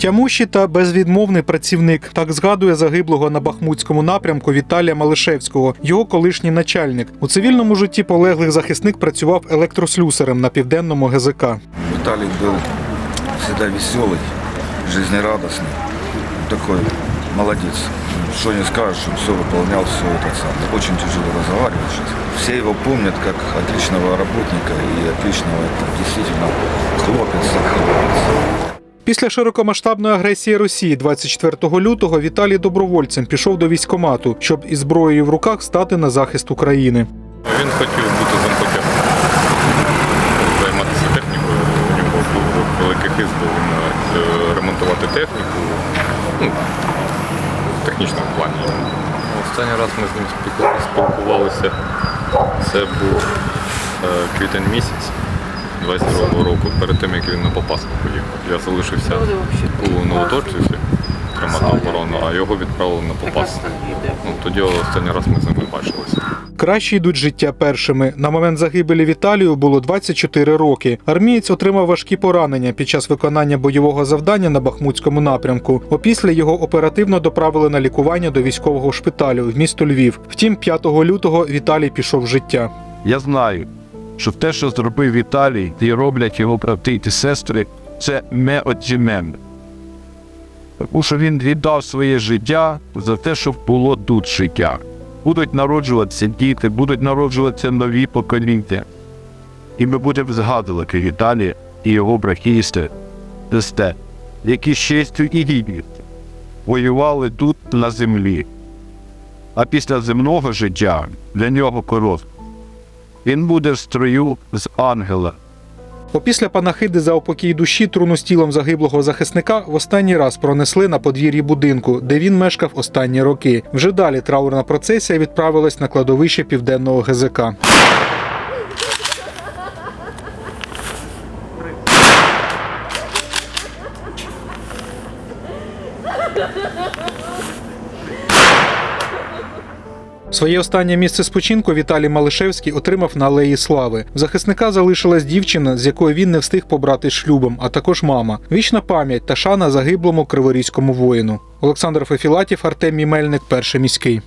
Тямуші та безвідмовний працівник так згадує загиблого на Бахмутському напрямку Віталія Малишевського, його колишній начальник. У цивільному житті полеглих захисник працював електрослюсарем на південному ГЗК. Віталій був завжди веселий, життєрадісний, такий молодец. Что не скажешь, он все выполнял, все это сам. Очень тяжело разговаривать сейчас. Все его помнят как отличного работника и отличного, действительно, хлопец, хлопец. Після широкомасштабної агресії Росії 24 лютого Віталій добровольцем пішов до військкомату, щоб із зброєю в руках стати на захист України. Він хотів бути зампотягом, займатися технікою. У нього був великий хист, е, ремонтувати техніку ну, технічному плані. Останній раз ми з ним спілкувалися. Це був е, квітень місяць 22-го року, перед тим як він на Попаску поїхав. Я залишився у Новоторчівці тримати оборону, а його відправили на Попаску. Ну, тоді останній раз ми з ними бачилися. Кращі йдуть життя першими. На момент загибелі Віталію було 24 роки. Армієць отримав важкі поранення під час виконання бойового завдання на Бахмутському напрямку. Опісля його оперативно доправили на лікування до військового шпиталю в місто Львів. Втім, 5 лютого Віталій пішов з життя. Я знаю, що те, що зробив Віталій, і роблять його брати та сестри, це неоціненне. Тому що він віддав своє життя за те, щоб було тут життя. Будуть народжуватися діти, будуть народжуватися нові покоління. І ми будемо згадувати Віталія і його братісти, сестер, які з честю і гідністю воювали тут на землі. А після земного життя для нього коротко. Він буде в строю з ангела. Опісля панахиди за упокій душі труну з тілом загиблого захисника в останній раз пронесли на подвір'ї будинку, де він мешкав останні роки. Вже далі траурна процесія відправилась на кладовище південного ГЗК. Своє останнє місце спочинку Віталій Малишевський отримав на Алеї Слави. В захисника залишилась дівчина, з якою він не встиг побрати шлюбом, а також мама. Вічна пам'ять та шана загиблому криворізькому воїну. Олександр Фефілатів, Артемій Мельник, перший міський.